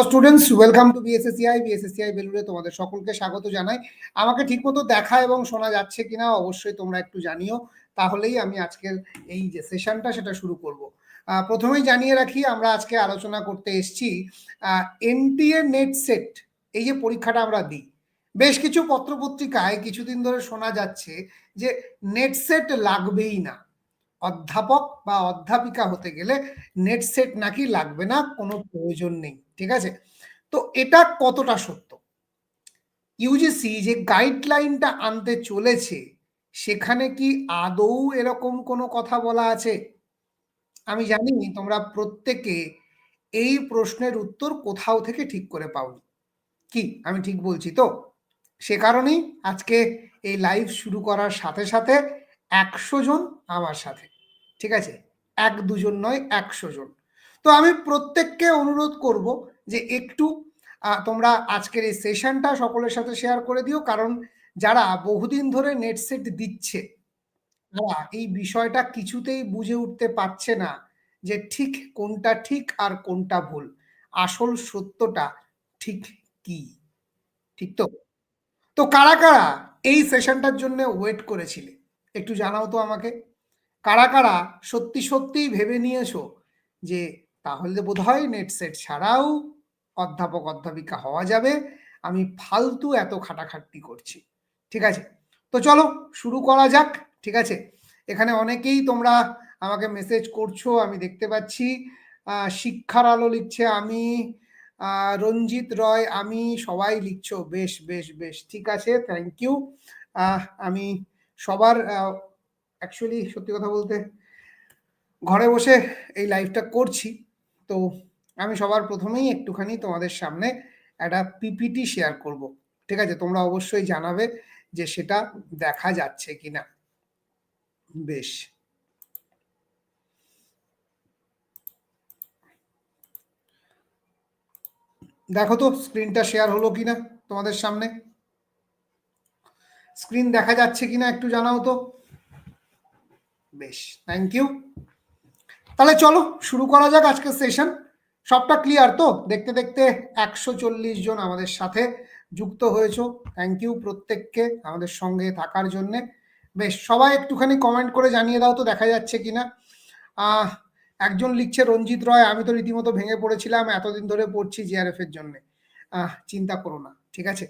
Hello students welcome to BSACI BSACI বেলুড়ে তোমাদের সকলকে স্বাগত জানাই। আমাকে ঠিকমতো দেখা এবং শোনা যাচ্ছে কিনা অবশ্যই তোমরা একটু জানিও। তাহলেই আমি আজকের এই যে সেশনটা সেটা শুরু করব। প্রথমেই জানিয়ে রাখি, আমরা আজকে আলোচনা করতে এসছি এনটিএ নেট সেট এই যে পরীক্ষাটা আমরা দিই। বেশ কিছু পত্রপত্রিকায় কিছুদিন ধরে শোনা যাচ্ছে যে নেট সেট লাগবেই না। অধ্যাপক বা অধ্যাপিকা হতে গেলে নেট সেট নাকি লাগবে না, কোনো প্রয়োজন নেই, ঠিক আছে? তো এটা কতটা সত্য? ইউজিসি যে গাইডলাইনটা আনতে চলেছে, সেখানে কি আদৌ এরকম কোনো কথা বলা আছে? আমি জানি তোমরা প্রত্যেকে এই প্রশ্নের উত্তর কোথাও থেকে ঠিক করে পাওনি। কি? আমি ঠিক বলছি তো? সে কারণেই আজকে এই লাইভ শুরু করার সাথে সাথে একশো জন আমার সাথে। ঠিক আছে? এক দুজন নয়, একশো জন। তো আমি প্রত্যেককে অনুরোধ করব যে একটু তোমরা আজকের এই সেশনটা সকলের সাথে শেয়ার করে দিও, কারণ যারা বহুদিন ধরে নেট সেট দিচ্ছে, তারা এই বিষয়টা কিছুতেই বুঝে উঠতে পারছে না যে ঠিক কোনটা ঠিক আর কোনটা ভুল। আসল সত্যটা ঠিক কি? ঠিক তো? তো কারা কারা এই সেশনটার জন্য ওয়েট করেছিলে? একটু জানাও তো আমাকে। কারা কারা সত্যি সত্যিই ভেবে নিয়েছো যে তাহলে বোধ হয় নেট সেট ছাড়াও অধ্যাপক, অধ্যাপিকা হওয়া যাবে? আমি ফালতু এত খাটাখাটনি করছি। ঠিক আছে? তো চলো শুরু করা যাক। ঠিক আছে? এখানে অনেকেই তোমরা আমাকে মেসেজ করছ, আমি দেখতে পাচ্ছি। শিক্ষার আলো লিখছে আমি রঞ্জিত রয় আমি, সবাই লিখছো। বেশ বেশ বেশ। ঠিক আছে? থ্যাংক ইউ আমি সবার অ্যাকচুয়ালি সত্যি কথা বলতে, ঘরে বসে এই লাইভটা করছি। তো আমি সবার প্রথমেই একটুখানি তোমাদের সামনে একটা পিপিটি শেয়ার করব। ঠিক আছে? তোমরা অবশ্যই জানাবে যে সেটা দেখা যাচ্ছে কিনা। বেশ। দেখো তো স্ক্রিনটা শেয়ার হলো কিনা তোমাদের সামনে? স্ক্রিন দেখা যাচ্ছে কিনা একটু জানাও তো। বেশ থ্যাংক ইউ তাহলে চলো, শুরু করা যাক আজকের সেশন সবটা ক্লিয়ার তো? দেখতে দেখতে একশো চল্লিশ জন আমাদের সাথে যুক্ত হয়েছো। থ্যাংক ইউ প্রত্যেককে আমাদের সঙ্গে থাকার জন্য। বেশ, সবাই একটুখানি কমেন্ট করে জানিয়ে দাও তো, দেখা যাচ্ছে কিনা। একজন লিখছে, রঞ্জিত রয়, আমি তো রীতিমতো ভেঙে পড়েছিলাম, এতদিন ধরে পড়ছি জিআরএফ এর জন্য। চিন্তা করো না, ঠিক আছে?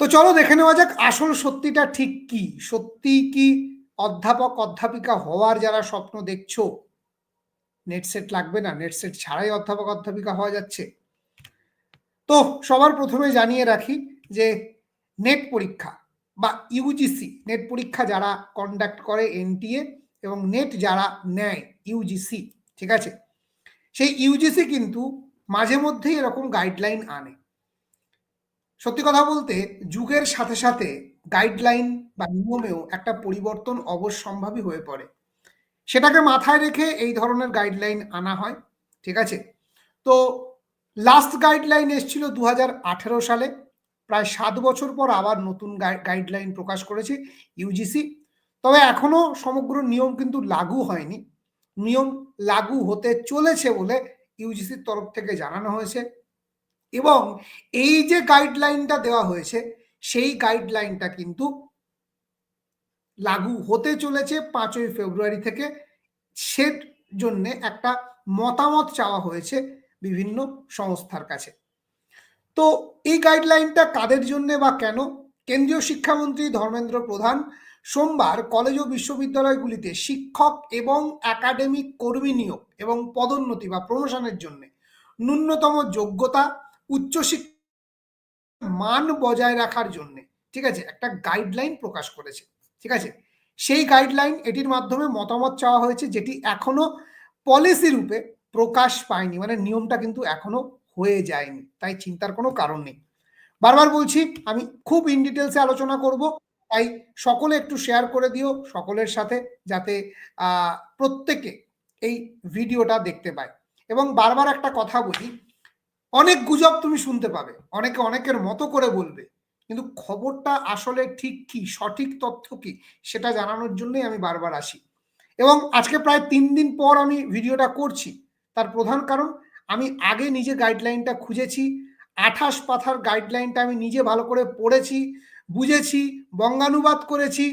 তো চলো, দেখে নেওয়া যাক, আসল সত্যিটা ঠিক কি? সত্যি কি অধ্যাপক, অধ্যাপিকা হওয়ার যারা স্বপ্ন দেখছ নেট সেট লাগবে না নেট সেট ছাড়াই অধ্যাপক, অধ্যাপিকা হওয়া যাচ্ছে। তো সবার প্রথমে জানিয়ে রাখি যে নেট পরীক্ষা বা ইউজিসি নেট পরীক্ষা যারা কন্ডাক্ট করে এনটিএ এবং নেট যারা নেয় ইউজিসি ঠিক আছে? সেই ইউজিসি কিন্তু মাঝে মধ্যেই এরকম গাইডলাইন আনে। সত্যি কথা বলতে, যুগের সাথে সাথে গাইডলাইন বা নিয়মেও একটা পরিবর্তন অবশ্যম্ভাবী হয়ে পড়ে। সেটাকে মাথায় রেখে এই ধরনের গাইডলাইন আনা হয়, ঠিক আছে? তো লাস্ট গাইডলাইন এসেছিল দু হাজার আঠেরো সালে। প্রায় সাত বছর পর আবার নতুন গাইডলাইন প্রকাশ করেছে ইউজিসি তবে এখনও সমগ্র নিয়ম কিন্তু লাগু হয়নি। নিয়ম লাগু হতে চলেছে বলে ইউজিসির তরফ থেকে জানানো হয়েছে। এবং এই যে গাইডলাইনটা দেওয়া হয়েছে সেই গাইডলাইনটা কিন্তু লাগু হতে চলেছে পাঁচই ফেব্রুয়ারি থেকে। সের জন্য একটা মতামত চাওয়া হয়েছে বিভিন্ন সংস্থার কাছে। তো এই গাইডলাইনটা কাদের জন্য বা কেন? কেন্দ্রীয় শিক্ষামন্ত্রী ধর্মেন্দ্র প্রধান সোমবার কলেজ ও বিশ্ববিদ্যালয়গুলিতে শিক্ষক এবং একাডেমিক কর্মী নিয়োগ এবং পদোন্নতি বা প্রমোশনের জন্য ন্যূনতম যোগ্যতা, উচ্চশিক্ষা মান বজায় রাখার জন্য, ঠিক আছে? একটা গাইডলাইন প্রকাশ করেছে, ঠিক আছে? সেই গাইডলাইন এটির মাধ্যমে মতামত চাওয়া হয়েছে যেটি এখনও পলিসি রূপে প্রকাশ পায়নি মানে নিয়মটা কিন্তু এখনও হয়ে যায়নি, তাই চিন্তার কোনো কারণ নেই। বারবার বলছি, আমি খুব ইন ডিটেলসে আলোচনা করব, তাই সকলে একটু শেয়ার করে দিও, সকলের সাথে, যাতে প্রত্যেকে এই ভিডিওটা দেখতে পায়। এবং বারবার একটা কথা বলি অনেক গুজব তুমি শুনতে পাবে, অনেকে অনেকের মতো করে বলবে, কিন্তু খবরটা আসলে ঠিক কি, সঠিক তথ্য কি, সেটা জানানোর জন্যই আমি বারবার আসি। এবং আজকে প্রায় তিন দিন পর আমি ভিডিওটা করছি, তার প্রধান কারণ, আমি আগে নিজে গাইডলাইনটা খুঁজেছি, আঠাশ পাথার গাইডলাইনটা আমি নিজে ভালো করে পড়েছি, বুঝেছি, বঙ্গানুবাদ করেছি,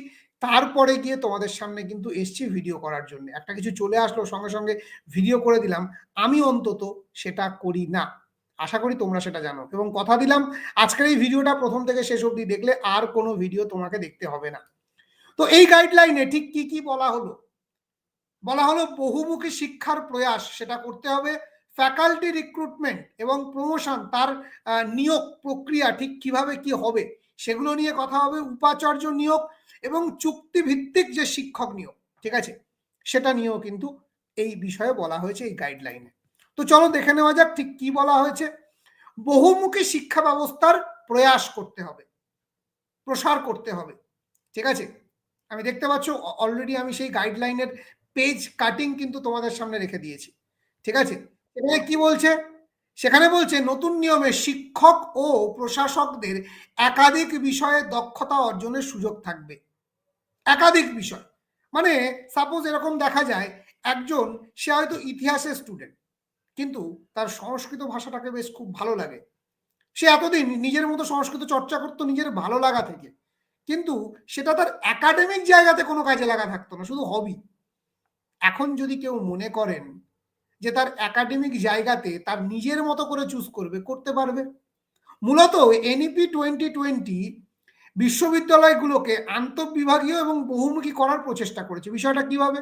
তারপরে গিয়ে তোমাদের সামনে কিন্তু এসছি ভিডিও করার জন্য। একটা কিছু চলে আসলো, সঙ্গে সঙ্গে ভিডিও করে দিলাম, আমি অন্তত সেটা করি না। আশা করি তোমরা সেটা জানো। এবং কথা দিলাম, আজকের এই ভিডিওটা প্রথম থেকে শেষ অবধি দেখলে আর কোনো ভিডিও তোমাকে দেখতে হবে না। তো এই গাইডলাইনে ঠিক কি কি বলা হলো? বলা হলো বহুমুখী শিক্ষার প্রয়াস, সেটা করতে হবে। ফ্যাকাল্টি রিক্রুটমেন্ট এবং প্রমোশন তার নিয়োগ প্রক্রিয়া ঠিক কীভাবে কি হবে, সেগুলো নিয়ে কথা হবে। উপাচার্য নিয়োগ এবং চুক্তিভিত্তিক যে শিক্ষক নিয়োগ, ঠিক আছে? সেটা নিয়েও কিন্তু এই বিষয়ে বলা হয়েছে এই গাইডলাইনে তো চলো দেখে নেওয়া যাক ঠিক কি বলা হয়েছে। বহুমুখী শিক্ষা ব্যবস্থার প্রয়াস করতে হবে, প্রসার করতে হবে, ঠিক আছে? আমি দেখতে পাচ্ছ অলরেডি আমি সেই গাইডলাইনের পেজ কাটিং কিন্তু তোমাদের সামনে রেখে দিয়েছি, ঠিক আছে? এখানে কি বলছে? সেখানে বলছে, নতুন নিয়মে শিক্ষক ও প্রশাসকদের একাধিক বিষয়ে দক্ষতা অর্জনের সুযোগ থাকবে। একাধিক বিষয়। মানে সাপোজ এরকম দেখা যায়, একজন, সে হয়তো ইতিহাসের স্টুডেন্ট কিন্তু তার সংস্কৃত ভাষাটাকে বেশ খুব ভালো লাগে। সে এতদিন নিজের মতো সংস্কৃত চর্চা করতো, নিজের ভালো লাগা থেকে। কিন্তু সেটা তার একাডেমিক জায়গাতে কোনো কাজে লাগা থাকতো না, শুধু হবি এখন যদি কেউ মনে করেন যে তার একাডেমিক জায়গাতে তার নিজের মতো করে চুজ করবে, করতে পারবে। মূলত এনইপি টোয়েন্টি টোয়েন্টি বিশ্ববিদ্যালয়গুলোকে আন্তঃবিভাগীয় এবং বহুমুখী করার প্রচেষ্টা করেছে। বিষয়টা কীভাবে?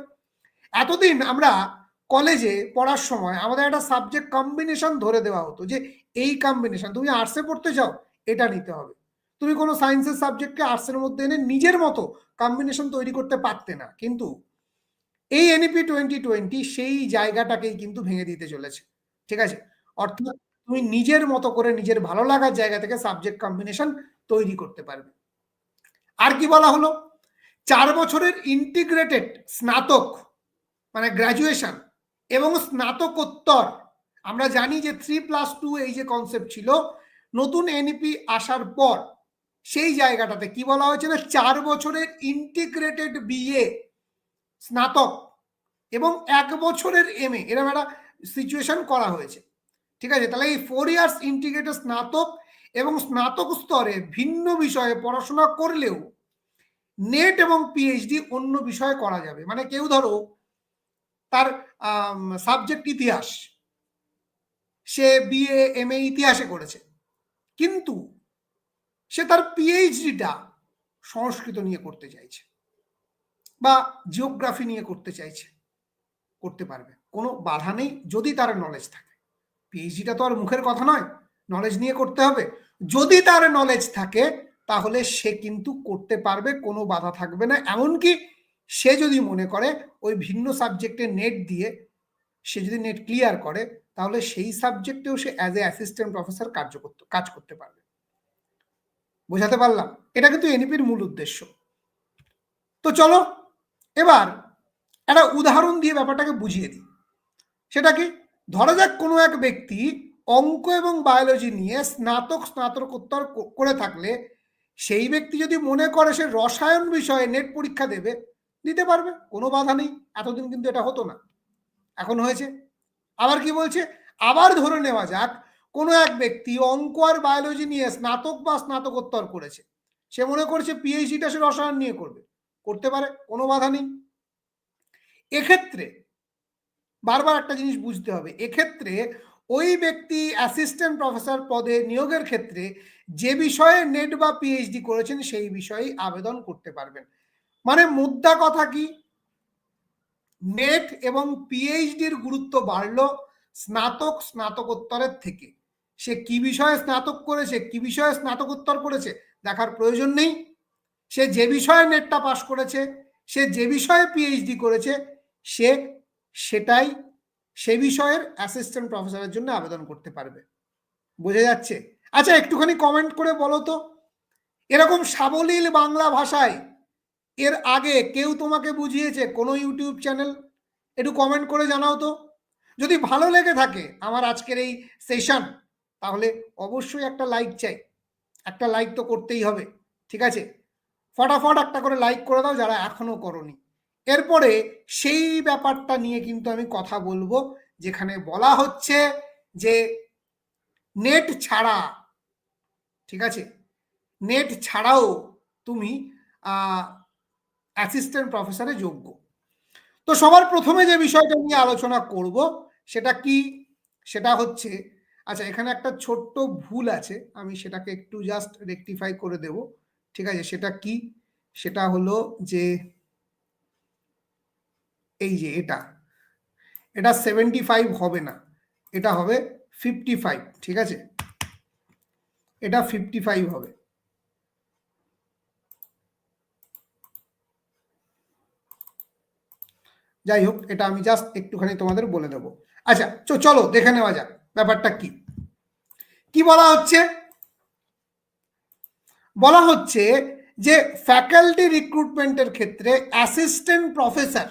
এতদিন আমরা কলেজে পড়ার সময় আমাদের একটা সাবজেক্ট কম্বিনেশন ধরে দেওয়া হতো যে এই কম্বিনেশন তুমি আর্টসে পড়তে চাও, এটা নিতে হবে। তুমি কোনো সায়েন্সের সাবজেক্টকে আর্টসের মধ্যে এনে নিজের মতো কম্বিনেশন তৈরি করতে পারতে না। কিন্তু এই এনইপি টোয়েন্টি টোয়েন্টি সেই জায়গাটাকেই কিন্তু ভেঙে দিতে চলেছে। ঠিক আছে? অর্থাৎ তুমি নিজের মতো করে নিজের ভালো লাগার জায়গা থেকে সাবজেক্ট কম্বিনেশন তৈরি করতে পারবে। আর কি বলা হলো? চার বছরের ইন্টিগ্রেটেড স্নাতক মানে গ্রাজুয়েশন এবং স্নাতকোত্তর। আমরা জানি যে থ্রি প্লাস টু এই যে কনসেপ্ট ছিল, নতুন এনইপি আসার পর সেই জায়গাটাতে কি বলা হয়েছে না চার বছরের ইন্টিগ্রেটেড বিএ স্নাতক এবং এক বছরের এম এ এরকম একটা সিচুয়েশন করা হয়েছে। ঠিক আছে? তাহলে এই ফোর ইয়ার্স ইন্টিগ্রেটেড স্নাতক এবং স্নাতক স্তরে ভিন্ন বিষয়ে পড়াশোনা করলেও নেট এবং পিএইচডি অন্য বিষয়ে করা যাবে। মানে কেউ ধরো তার সাবজেক্ট ইতিহাস। সে বিএ এম এ ইতিহাসে করেছে। কিন্তু সে তার পিএইচডিটা সংস্কৃত নিয়ে করতে চাইছে বা জিওগ্রাফি নিয়ে করতে চাইছে, করতে পারবে। কোনো বাধা নেই যদি তার নলেজ থাকে। পিএইচডিটা তো আর মুখের কথা নয় নলেজ নিয়ে করতে হবে। যদি তার নলেজ থাকে, তাহলে সে কিন্তু করতে পারবে, কোনো বাধা থাকবে না। এমনকি সে যদি মনে করে ওই ভিন্ন সাবজেক্টে নেট দিয়ে সে যদি নেট ক্লিয়ার করে, তাহলে সেই সাবজেক্টেও সে অ্যাজ এ অ্যাসিস্ট্যান্ট প্রফেসর কার্য করতে, কাজ করতে পারবে। বোঝাতে পারলাম? এটা কিন্তু এনইপির মূল উদ্দেশ্য। তো চলো, এবার একটা উদাহরণ দিয়ে ব্যাপারটাকে বুঝিয়ে দিই। সেটা কি? ধরা যাক কোনো এক ব্যক্তি অঙ্ক এবং বায়োলজি নিয়ে স্নাতক, স্নাতকোত্তর করে থাকলে, সেই ব্যক্তি যদি মনে করে সে রসায়ন বিষয়ে নেট পরীক্ষা দেবে দিতে পারবে, কোনো বাধা নেই। এতদিন কিন্তু এটা হতো না। এখন হয়েছে। আবার কি বলছে? আবার ধরে নেওয়া যাক, কোনো এক ব্যক্তি অঙ্ক আর বায়োলজি নিয়ে স্নাতক বা স্নাতকোত্তর করেছে। সে মনে করছে পিএইচডিটা সে রসায়ন নিয়ে করবে। করতে পারে, কোনো বাধা নেই। এক্ষেত্রে বারবার একটা জিনিস বুঝতে হবে। এক্ষেত্রে ওই ব্যক্তি অ্যাসিস্ট্যান্ট প্রফেসর পদে নিয়োগের ক্ষেত্রে যে বিষয়ে নেট বা পিএইচডি করেছেন, সেই বিষয়ে আবেদন করতে পারবেন। মানে মুদ্রা কথা কি? নেট এবং পিএইচডির গুরুত্ব বাড়ল স্নাতক স্নাতকোত্তরের থেকে। সে কি বিষয়ে স্নাতক করেছে? কি বিষয়ে স্নাতকোত্তর করেছে? দেখার প্রয়োজন নেই। সে যে বিষয়ে নেটটা পাশ করেছে, সে যে বিষয়ে পিএইচডি করেছে, সে সেটাই সে বিষয়ের অ্যাসিস্ট্যান্ট প্রফেসরের জন্য আবেদন করতে পারবে। বোঝা যাচ্ছে? আচ্ছা একটুখানি কমেন্ট করে বলো তো। এরকম সাবলীল বাংলা ভাষায় এর আগে কেউ তোমাকে বুঝিয়েছে কোনো ইউটিউব চ্যানেল একটু কমেন্ট করে জানাও তো। যদি ভালো লেগে থাকে আমার আজকের এই সেশন তাহলে অবশ্যই একটা লাইক চাই। একটা লাইক তো করতেই হবে, ঠিক আছে? ফটাফট একটা করে লাইক করে দাও যারা এখনও করনি। এরপরে সেই ব্যাপারটা নিয়ে কিন্তু আমি কথা বলব, যেখানে বলা হচ্ছে যে নেট ছাড়া, ঠিক আছে? নেট ছাড়াও তুমি অ্যাসিস্ট্যান্ট প্রফেসরে যোগ্য। তো সবার প্রথমে যে বিষয়টা নিয়ে আলোচনা করব, সেটা কি? সেটা হচ্ছে আচ্ছা এখানে একটা ছোট্ট ভুল আছে, আমি সেটাকে একটু জাস্ট রেকটিফাই করে দেব। ঠিক আছে, সেটা কি? সেটা হলো যে, এই যে এটা এটা সেভেন্টি ফাইভ হবে না, এটা হবে ফিফটি ফাইভ ঠিক আছে? এটা ফিফটি ফাইভ হবে। যাই হোক এটা আমি জাস্ট একটুখানি তোমাদের বলে দেবো। আচ্ছা চলো, দেখে নেওয়া যাক, ব্যাপারটা কি? কি বলা হচ্ছে? বলা হচ্ছে যে ফ্যাকাল্টি রিক্রুটমেন্টের ক্ষেত্রে অ্যাসিস্ট্যান্ট প্রফেসর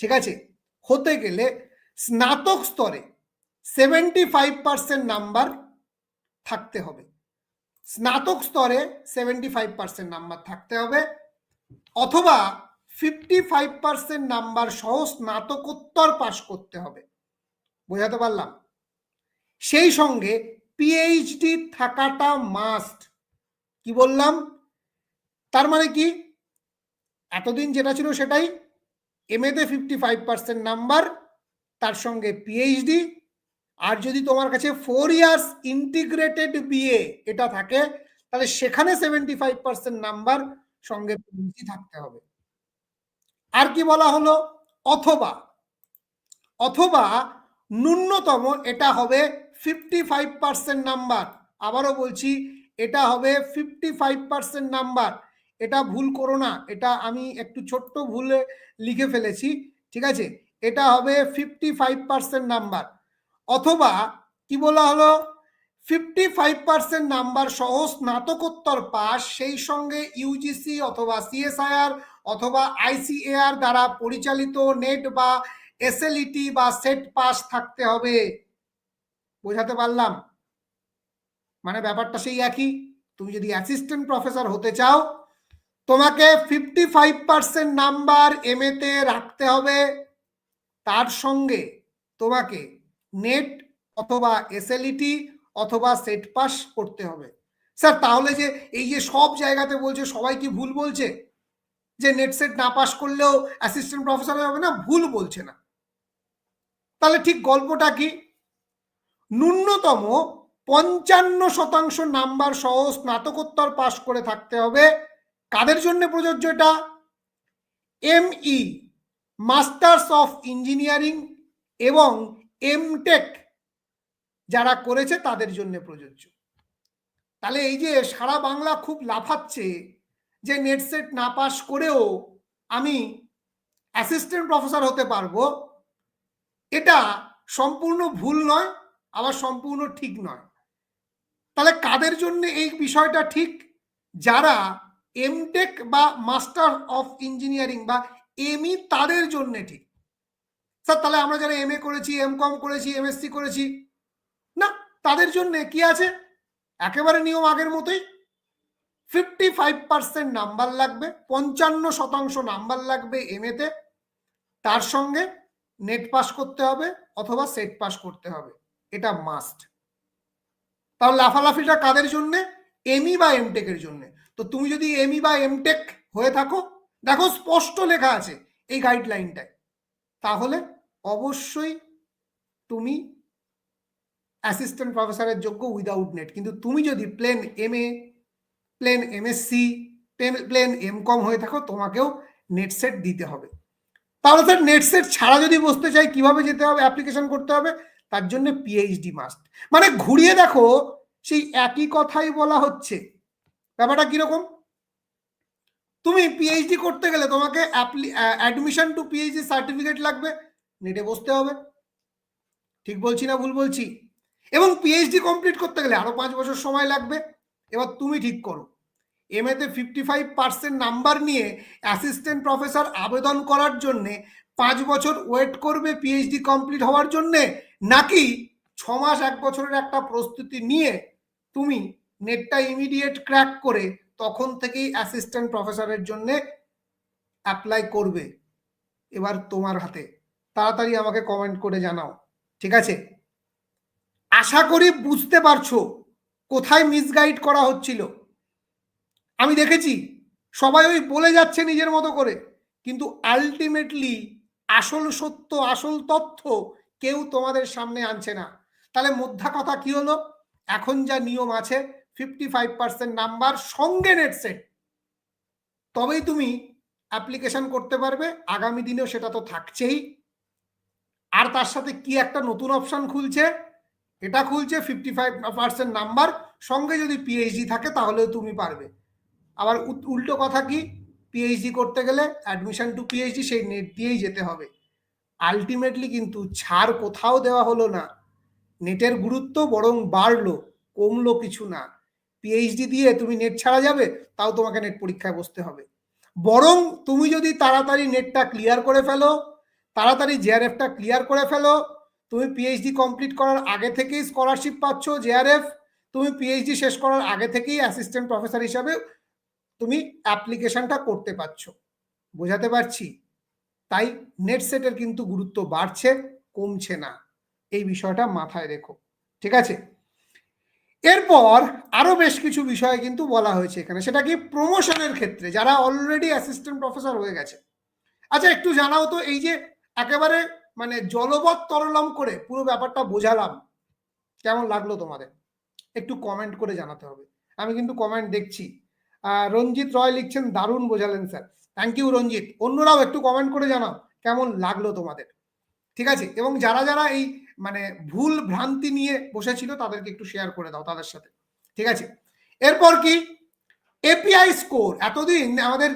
ঠিক আছে, হতে গেলে স্নাতক স্তরে সেভেন্টি ফাইভ পার্সেন্ট নাম্বার থাকতে হবে। স্নাতক স্তরে সেভেন্টি ফাইভ পার্সেন্ট নাম্বার থাকতে হবে, অথবা ফিফটি ফাইভ পার্সেন্ট নাম্বার সহ স্নাতকোত্তর পাশ করতে হবে। বোঝাতে পারলাম? সেই সঙ্গে পিএইচডি থাকাটা মাস্ট কি বললাম? তার মানে কি? এতদিন যেটা ছিল সেটাই। এম এতে ফিফটি ফাইভ পার্সেন্ট নাম্বার, তার সঙ্গে পিএইচডি আর যদি তোমার কাছে ফোর ইয়ার্স ইন্টিগ্রেটেড বিএ এটা থাকে, তাহলে সেখানে সেভেন্টি ফাইভ পার্সেন্ট নাম্বার সঙ্গে থাকতে হবে। আর কি বলা হলো? অথবা অথবা ন্যূনতম এটা হবে ফিফটি ফাইভ পার্সেন্ট নাম্বার আবারও বলছি, এটা হবে ফিফটি ফাইভ পার্সেন্ট নাম্বার এটা ভুল করো না, এটা আমি একটু ছোট্ট ভুলে লিখে ফেলেছি, ঠিক আছে? এটা হবে ফিফটি ফাইভ পার্সেন্ট নাম্বার অথবা, কি বলা হলো? ফিফটি ফাইভ পার্সেন্ট নাম্বার সহ স্নাতকোত্তর পাস, সেই সঙ্গে ইউজিসি অথবা সিএসআইআর অথবা আইসিএআর দ্বারা পরিচালিত নেট বা এসএলইটি বা সেট পাস থাকতে হবে। বোঝাতে পারলাম? মানে ব্যাপারটা সেই একই। তুমি যদি অ্যাসিস্ট্যান্ট প্রফেসর হতে চাও, তোমাকে fifty five percent number M তে রাখতে হবে। তার সঙ্গে তোমাকে নেট অথবা এসএলইটি অথবা সেট পাস করতে হবে। স্যার, তাহলে যে এই যে সব জায়গাতে বলছে, সবাই কি ভুল বলছে? যে নেট সেট না পাস করলেও অ্যাসিস্ট্যান্ট প্রফেসর হবে না, ভুল বলছে না। তাহলে ঠিক গল্পটা কি? ন্যূনতম পঞ্চান্ন শতাংশ নাম্বার সহ স্নাতকোত্তর পাশ করে থাকতে হবে। কাদের জন্য প্রযোজ্য এটা? M E masters of engineering এবং এমটেক যারা করেছে তাদের জন্য প্রযোজ্য। তাহলে এই যে সারা বাংলা খুব লাফাচ্ছে যে নেট সেট না পাস করেও আমি অ্যাসিস্ট্যান্ট প্রফেসর হতে পারব, এটা সম্পূর্ণ ভুল নয়, আবার সম্পূর্ণ ঠিক নয়। তাহলে কাদের জন্য এই বিষয়টা ঠিক? যারা এমটেক বা মাস্টার অফ ইঞ্জিনিয়ারিং বা এমই তাদের জন্য ঠিক। স্যার, তাহলে আমরা যারা এম এ করেছি এম কম করেছি এমএসসি করেছি, না, তাদের জন্য কি আছে? একেবারে নিয়ম আগের মতোই। ফিফটি ফাইভ পার্সেন্ট নাম্বার লাগবে, পঞ্চান্ন শতাংশ নাম্বার লাগবে এম এতে তার সঙ্গে নেট পাস করতে হবে অথবা সেট পাস করতে হবে। এটা মাস্ট তাহলে লাফালাফিটা কাদের জন্য? এমই বা এমটেকের জন্য। তো তুমি যদি এমই বা এমটেক হয়ে থাকো, দেখো স্পষ্ট লেখা আছে এই গাইডলাইনটায় তাহলে অবশ্যই তুমি অ্যাসিস্ট্যান্ট প্রফেসরের যোগ্য উইদাউট নেট কিন্তু তুমি যদি plain M A plain MSc plain M com হয়ে থাকো, তোমাকেও নেট সেট দিতে হবে। তাহলে স্যার নেট সেট ছাড়া যদি বসতে চাই, কীভাবে যেতে হবে অ্যাপ্লিকেশন করতে হবে, তার জন্য পিএইচডি মাস্ট মানে ঘুরিয়ে দেখো, সেই একই কথাই বলা হচ্ছে। ব্যাপারটা কীরকম? তুমি পিএইচডি করতে গেলে তোমাকে অ্যাডমিশন টু পিএইচডি সার্টিফিকেট লাগবে নেটে বসতে হবে। ঠিক বলছি না ভুল বলছি? এবং পিএইচডি কমপ্লিট করতে গেলে আরও পাঁচ বছর সময় লাগবে। এবার তুমি ঠিক করো। এম এতে ফিফটি ফাইভ পার্সেন্ট নাম্বার নিয়ে অ্যাসিস্ট্যান্ট প্রফেসর আবেদন করার জন্যে পাঁচ বছর ওয়েট করবে পিএইচডি কমপ্লিট হওয়ার জন্যে, নাকি ছ মাস এক বছরের একটা প্রস্তুতি নিয়ে তুমি নেটটা ইমিডিয়েট ক্র্যাক করে তখন থেকেই অ্যাসিস্ট্যান্ট প্রফেসরের জন্য অ্যাপ্লাই করবে। এবার তোমার হাতে। তাড়াতাড়ি আমাকে কমেন্ট করে জানাও। ঠিক আছে? আশা করি বুঝতে পারছ। কোথায় মিসগাইড করা হচ্ছিল? আমি দেখেছি, সবাই ওই বলে যাচ্ছে নিজের মতো করে, কিন্তু আলটিমেটলি আসল সত্য, আসল তথ্য কেউ তোমাদের সামনে আনছে না। তাহলে মধ্যা কথা কি হলো? এখন যা নিয়ম আছে ফিফটি ফাইভ পার্সেন্ট নাম্বার সঙ্গে নেট সেট তবেই তুমি অ্যাপ্লিকেশন করতে পারবে, আগামী দিনেও সেটা তো থাকছেই। আর তার সাথে কি একটা নতুন অপশন খুলছে? এটা খুলছে ফিফটি ফাইভ পার্সেন্ট নাম্বার সঙ্গে যদি পিএইচডি থাকে তাহলেও তুমি পারবে। আবার উল্টো কথা কি? পিএইচডি করতে গেলে অ্যাডমিশন টু পিএইচডি সেই নেট দিয়েই যেতে হবে। আলটিমেটলি কিন্তু ছাড় কোথাও দেওয়া হলো না। নেটের গুরুত্ব বরং বাড়লো, কমলো কিছু না। পিএইচডি দিয়ে তুমি নেট ছাড়া যাবে, তাও তোমাকে নেট পরীক্ষায় বসতে হবে। বরং তুমি যদি তাড়াতাড়ি নেটটা ক্লিয়ার করে ফেলো, তাড়াতাড়ি জেআরএফটা ক্লিয়ার করে ফেলো তুমি পিএইচডি কমপ্লিট করার আগে থেকেই স্কলারশিপ পাচ্ছ জেআরএফ তুমি পিএইচডি শেষ করার আগে থেকেই অ্যাসিস্ট্যান্ট প্রফেসর হিসাবে তুমি অ্যাপ্লিকেশনটা করতে পারছ। বোঝাতে পারছি? তাই নেট সেটের কিন্তু গুরুত্ব বাড়ছে, কমছে না। এই বিষয়টা মাথায় রেখো, ঠিক আছে? এরপর আরও বেশ কিছু বিষয় কিন্তু বলা হয়েছে এখানে। সেটা কি প্রমোশনের ক্ষেত্রে, যারা অলরেডি অ্যাসিস্ট্যান্ট প্রফেসর হয়ে গেছে। আচ্ছা একটু জানাও তো, এই যে একেবারে মানে জলবৎ তরলম করে পুরো ব্যাপারটা বোঝালাম। কেমন লাগল তোমাদের? একটু কমেন্ট করে জানাতে হবে। আমি কিন্তু কমেন্ট দেখছি। রঞ্জিত রয় লিখছেন, দারুণ বোঝালেন স্যার থ্যাংক ইউ রঞ্জিত। অন্যরাও একটু কমেন্ট করে জানাও, কেমন লাগল তোমাদের? ঠিক আছে? এবং যারা যারা এই মানে ভুল ভ্রান্তি নিয়ে বসেছিল, তাদেরকে একটু শেয়ার করে দাও তাদের সাথে। ঠিক আছে? এরপর কি? এপিআই স্কোর এতদিন আমাদের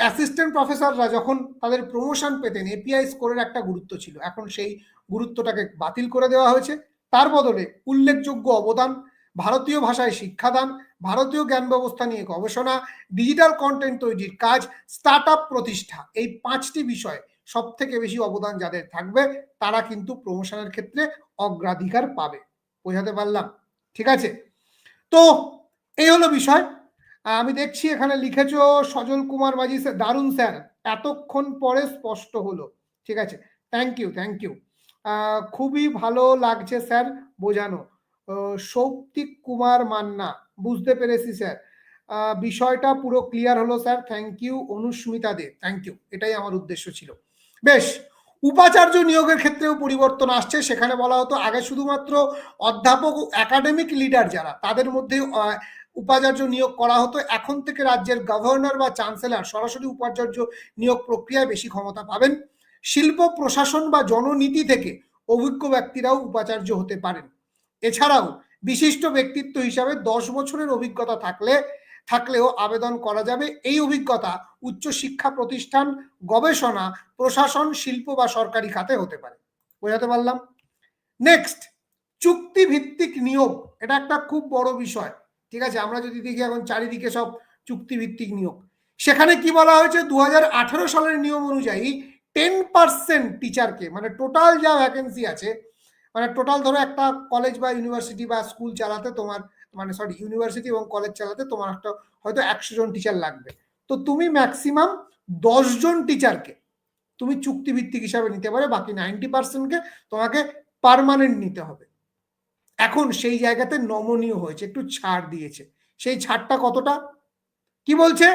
অ্যাসিস্ট্যান্ট প্রফেসররা যখন তাদের প্রমোশন পেতেন এপিআই স্কোরের একটা গুরুত্ব ছিল। এখন সেই গুরুত্বটাকে বাতিল করে দেওয়া হয়েছে। তার বদলে উল্লেখযোগ্য অবদান, ভারতীয় ভাষায় শিক্ষাদান, ভারতীয় জ্ঞান ব্যবস্থা নিয়ে গবেষণা ডিজিটাল কন্টেন্ট তৈরির কাজ স্টার্ট প্রতিষ্ঠা, এই পাঁচটি বিষয় সব থেকে বেশি অবদান যাদের থাকবে, তারা কিন্তু প্রমোশনের ক্ষেত্রে অগ্রাধিকার পাবে। বোঝাতে পারলাম? ঠিক আছে? তো, এই হলো বিষয়। আমি দেখছি এখানে লিখেছ, সজল কুমার মাঝি দারুণ স্যার। এতক্ষণ পরে স্পষ্ট হলো। ঠিক আছে? থ্যাংক ইউ থ্যাংক ইউ খুবই ভালো লাগছে স্যার বোঝানো। সৌপ্তিক কুমার মান্না, বুঝতে পেরেছি স্যার। বিষয়টা পুরো ক্লিয়ার হলো sir. Thank you Anusmita De. Thank you এটাই আমার উদ্দেশ্য ছিল। বেশ, উপাচার্য নিয়োগের ক্ষেত্রেও পরিবর্তন আসছে। সেখানে বলা হতো, আগে শুধুমাত্র অধ্যাপক একাডেমিক লিডার যারা, তাদের মধ্যে উপাচার্য নিয়োগ করা হতো। এখন থেকে রাজ্যের গভর্নর বা চ্যান্সেলর সরাসরি উপাচার্য নিয়োগ প্রক্রিয়ায় বেশি ক্ষমতা পাবেন। শিল্প, প্রশাসন বা জননীতি থেকে অভিজ্ঞ ব্যক্তিরাও উপাচার্য হতে পারেন। এছাড়াও বিশিষ্ট ব্যক্তিত্ব হিসাবে দশ বছরের অভিজ্ঞতা থাকলে, থাকলেও আবেদন করা যাবে। এই অভিজ্ঞতা উচ্চ শিক্ষা প্রতিষ্ঠান, গবেষণা, প্রশাসন, শিল্প বা সরকারি খাতে হতে পারে। বোঝাতে পারলাম? নেক্সট চুক্তি ভিত্তিক নিয়োগ। এটা একটা খুব বড় বিষয়। ঠিক আছে? আমরা যদি দেখি এখন চারিদিকে সব চুক্তি ভিত্তিক নিয়োগ। সেখানে কি বলা হয়েছে? দু হাজার আঠেরো সালের নিয়ম অনুযায়ী টেন পার্সেন্ট টিচারকে মানে টোটাল যা ভ্যাকেন্সি আছে মানে টোটাল ধরো একটা কলেজ বা ইউনিভার্সিটি বা স্কুল চালাতে তোমার মানে সরি ইউনিভার্সিটি এবং কলেজ চালাতে তোমার একটা হয়তো একশো জন টিচার লাগবে। তো তুমি ম্যাক্সিমাম জন টিচারকে তুমি চুক্তিভিত্তিক হিসাবে নিতে পারো, বাকি নাইনটি পার্সেন্টকে তোমাকে পারমানেন্ট নিতে হবে। এখন সেই জায়গাতে নমনীয় হয়েছে, একটু ছাড় দিয়েছে। সেই ছাড়টা কতটা? কি বলছে?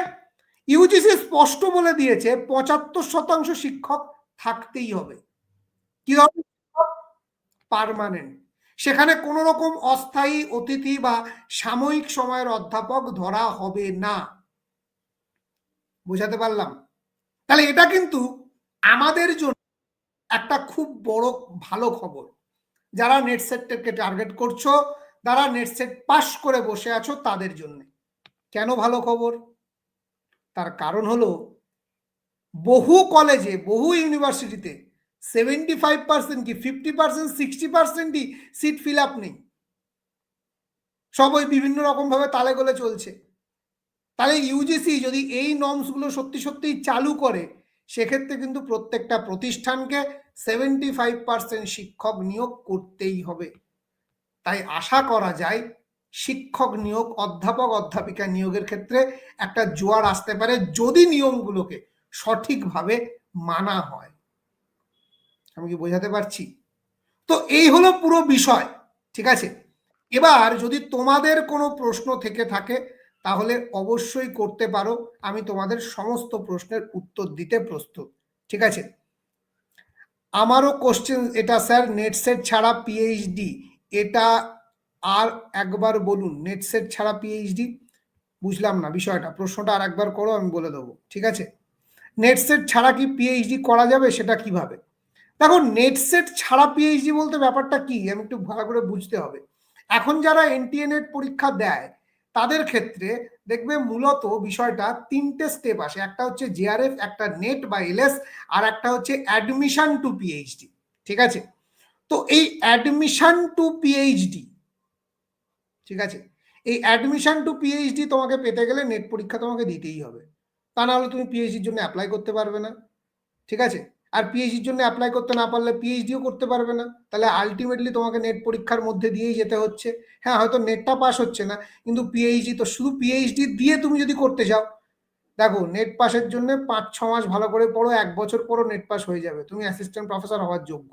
ইউজিসি স্পষ্ট বলে দিয়েছে, পঁচাত্তর শতাংশ শিক্ষক থাকতেই হবে। কি পারমানেন্ট। সেখানে কোন রকম অস্থায়ী অতিথি বা সাময়িক সময়ের অধ্যাপক ধরা হবে না। বুঝাতে পারলাম? তাহলে এটা কিন্তু আমাদের জন্য একটা খুব বড় ভালো খবর। যারা নেট সেটকে টার্গেট করছ, যারা নেট সেট পাস করে বসে আছো তাদের জন্য। কেন ভালো খবর? তার কারণ হলো, বহু কলেজে বহু ইউনিভার্সিটিতে সেভেন্টি ফাইভ পার্সেন্ট কি ফিফটি পার্সেন্ট সিক্সটি পার্সেন্টই সিট ফিল আপ নেই। সবই বিভিন্ন রকমভাবে তালে গলে চলছে। তাহলে ইউজিসি যদি এই নর্মসগুলো সত্যি সত্যি চালু করে, সেক্ষেত্রে কিন্তু প্রত্যেকটা প্রতিষ্ঠানকে সেভেন্টি ফাইভ পার্সেন্ট শিক্ষক নিয়োগ করতেই হবে। তাই আশা করা যায় শিক্ষক নিয়োগ, অধ্যাপক, অধ্যাপিকা নিয়োগের ক্ষেত্রে একটা জোয়ার আসতে পারে যদি নিয়মগুলোকে সঠিকভাবে মানা হয়। আমি কি বোঝাতে পারছি? তো এই হলো পুরো বিষয়, ঠিক আছে? এবার যদি তোমাদের কোনো প্রশ্ন থেকে থাকে, তাহলে অবশ্যই করতে পারো। আমি তোমাদের সমস্ত প্রশ্নের উত্তর দিতে প্রস্তুত, ঠিক আছে? আমারও কোশ্চেন এটা স্যার নেট সেট ছাড়া পিএইচডি এটা আর একবার বলুন নেট সেট ছাড়া পিএইচডি বুঝলাম না বিষয়টা, প্রশ্নটা আর একবার করো, আমি বলে দেবো, ঠিক আছে? নেট সেট ছাড়া কি পিএইচডি করা যাবে, সেটা কীভাবে? দেখো নেট সেট ছাড়া পিএইচডি বলতে ব্যাপারটা কি, আমি একটু ভালো করে বুঝতে হবে। এখন যারা এনটিএ নেট পরীক্ষা দেয় তাদের ক্ষেত্রে দেখবে মূলত বিষয়টা তিনটে স্টেপ আসে। একটা হচ্ছে জেআরএফ একটা নেট বা এলএস আর একটা হচ্ছে অ্যাডমিশন টু পিএইচডি ঠিক আছে? তো এই অ্যাডমিশন টু পিএইচডি ঠিক আছে? এই অ্যাডমিশন টু পিএইচডি তোমাকে পেতে গেলে নেট পরীক্ষা তোমাকে দিতেই হবে। তা না হলে তুমি পিএইচডির জন্য অ্যাপ্লাই করতে পারবে না, ঠিক আছে? আর পিএইচডির জন্য অ্যাপ্লাই করতে না পারলে পিএইচডিও করতে পারবে না। তাহলে আলটিমেটলি তোমাকে নেট পরীক্ষার মধ্যে দিয়েই যেতে হচ্ছে। হ্যাঁ হয়তো নেটটা পাস হচ্ছে না, কিন্তু পিএইচডি তো শুধু পিএইচডি দিয়ে তুমি যদি করতে চাও দেখো নেট পাসের জন্য পাঁচ, ছ মাস ভালো করে পড়ো, এক বছর পরও নেট পাস হয়ে যাবে। তুমি অ্যাসিস্ট্যান্ট প্রফেসর হওয়ার যোগ্য।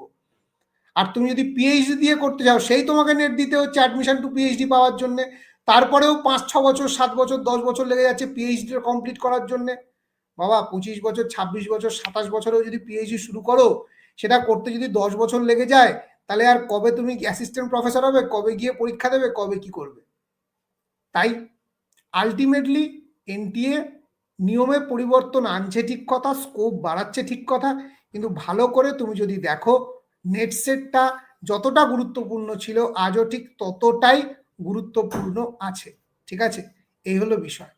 আর তুমি যদি পিএইচডি দিয়ে করতে চাও সেই তোমাকে নেট দিতে হচ্ছে অ্যাডমিশন টু পিএইচডি পাওয়ার জন্য। তারপরেও পাঁচ, ছ বছর, সাত বছর, দশ বছর লেগে যাচ্ছে পিএইচডি কমপ্লিট করার জন্যে। বাবা পঁচিশ বছর, ছাব্বিশ বছর, সাতাশ বছরেও যদি পিএইচডি শুরু করো, সেটা করতে যদি দশ বছর লেগে যায়, তাহলে আর কবে তুমি অ্যাসিস্ট্যান্ট প্রফেসর হবে, কবে গিয়ে পরীক্ষা দেবে, কবে কি করবে? তাই আলটিমেটলি এনটিএ নিয়মে পরিবর্তন আনছে ঠিক কথা স্কোপ বাড়াচ্ছে ঠিক কথা, কিন্তু ভালো করে তুমি যদি দেখো নেট সেটটা যতটা গুরুত্বপূর্ণ ছিল, আজও ঠিক ততটাই গুরুত্বপূর্ণ আছে, ঠিক আছে? এই হলো বিষয়।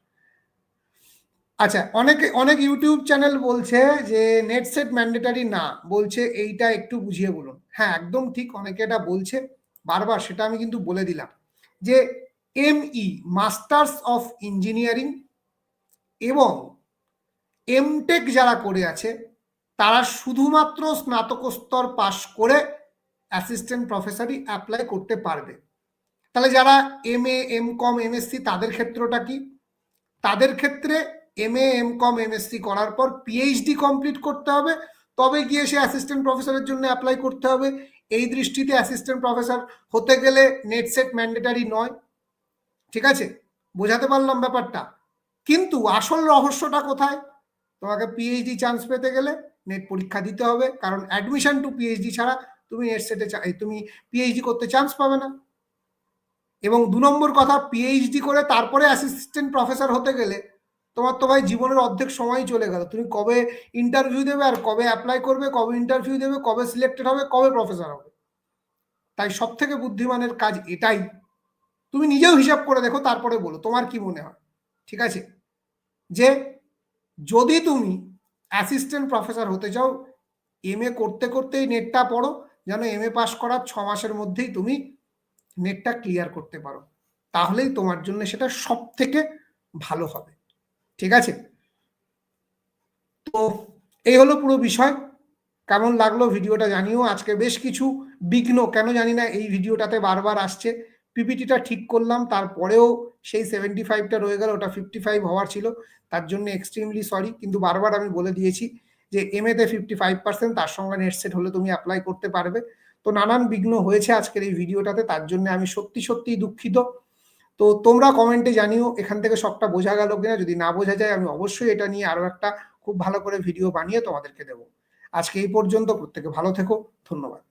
আচ্ছা অনেকে, অনেক ইউটিউব চ্যানেল বলছে যে নেট সেট ম্যান্ডেটারি না, বলছে এইটা একটু বুঝিয়ে বলুন। হ্যাঁ একদম ঠিক অনেকে এটা বলছে, বারবার সেটা আমি কিন্তু বলে দিলাম। যে এমই মাস্টার্স অফ ইঞ্জিনিয়ারিং এবং এমটেক যারা করে আছে, তারা শুধুমাত্র স্নাতকোত্তর পাশ করে অ্যাসিস্ট্যান্ট প্রফেসরই অ্যাপ্লাই করতে পারবে। তাহলে যারা M A M com MSc তাদের ক্ষেত্রটা কি? তাদের ক্ষেত্রে M A M com MSc করার পর পিএইচডি কমপ্লিট করতে হবে। তবে গিয়ে সে অ্যাসিস্ট্যান্ট প্রফেসরের জন্য অ্যাপ্লাই করতে হবে। এই দৃষ্টিতে অ্যাসিস্ট্যান্ট প্রফেসর হতে গেলে নেট সেট ম্যান্ডেটারি নয়। ঠিক আছে? বোঝাতে পারলাম ব্যাপারটা। কিন্তু আসল রহস্যটা কোথায়? তোমাকে পিএইচডি চান্স পেতে গেলে নেট পরীক্ষা দিতে হবে। কারণ অ্যাডমিশন টু পিএইচডি ছাড়া তুমি নেট সেটে তুমি পিএইচডি করতে চান্স পাবে না। এবং দু নম্বর কথা পিএইচডি করে তারপরে অ্যাসিস্ট্যান্ট প্রফেসর হতে গেলে তোমার তো ভাই জীবনের অর্ধেক সময় চলে গেল। তুমি কবে ইন্টারভিউ দেবে আর কবে অ্যাপ্লাই করবে, কবে ইন্টারভিউ দেবে, কবে সিলেক্টেড হবে, কবে প্রফেসর হবে? তাই সব থেকে বুদ্ধিমানের কাজ এটাই। তুমি নিজেও হিসাব করে দেখো, তারপরে বলো, তোমার কি মনে হয়? ঠিক আছে? যে যদি তুমি অ্যাসিস্ট্যান্ট প্রফেসর হতে চাও এম এ করতে করতেই নেটটা পড়ো, যেন এম এ পাস করার ছ মাসের মধ্যেই তুমি নেটটা ক্লিয়ার করতে পারো। তাহলেই তোমার জন্য সেটা সব থেকে ভালো হবে। ঠিক আছে? তো এই হলো পুরো বিষয়। কেমন লাগল ভিডিওটা জানিও। আজকে বেশ কিছু বিঘ্ন, কেন জানি না, এই ভিডিওটাতে বারবার আসছে। পিপিটিটা ঠিক করলাম, তারপরেও সেই সেভেন্টি ফাইভটা রয়ে গেল, ওটা ফিফটি ফাইভ হওয়ার ছিল। তার জন্য এক্সট্রিমলি সরি কিন্তু বারবার আমি বলে দিয়েছি যে এম এতে ফিফটি ফাইভ পার্সেন্ট তার সঙ্গে নেট সেট হলে তুমি অ্যাপ্লাই করতে পারবে। তো নানান বিঘ্ন হয়েছে আজকের এই ভিডিওটাতে, তার জন্য আমি সত্যি সত্যিই দুঃখিত। তো তোমরা কমেন্টে জানিও এখান থেকে সবটা বোঝা গেল কিনা। যদি না বোঝা যায়, আমি অবশ্যই এটা নিয়ে আরও একটা খুব ভালো করে ভিডিও বানিয়ে তোমাদেরকে দেবো। আজকে এই পর্যন্ত, প্রত্যেকে ভালো থেকো, ধন্যবাদ।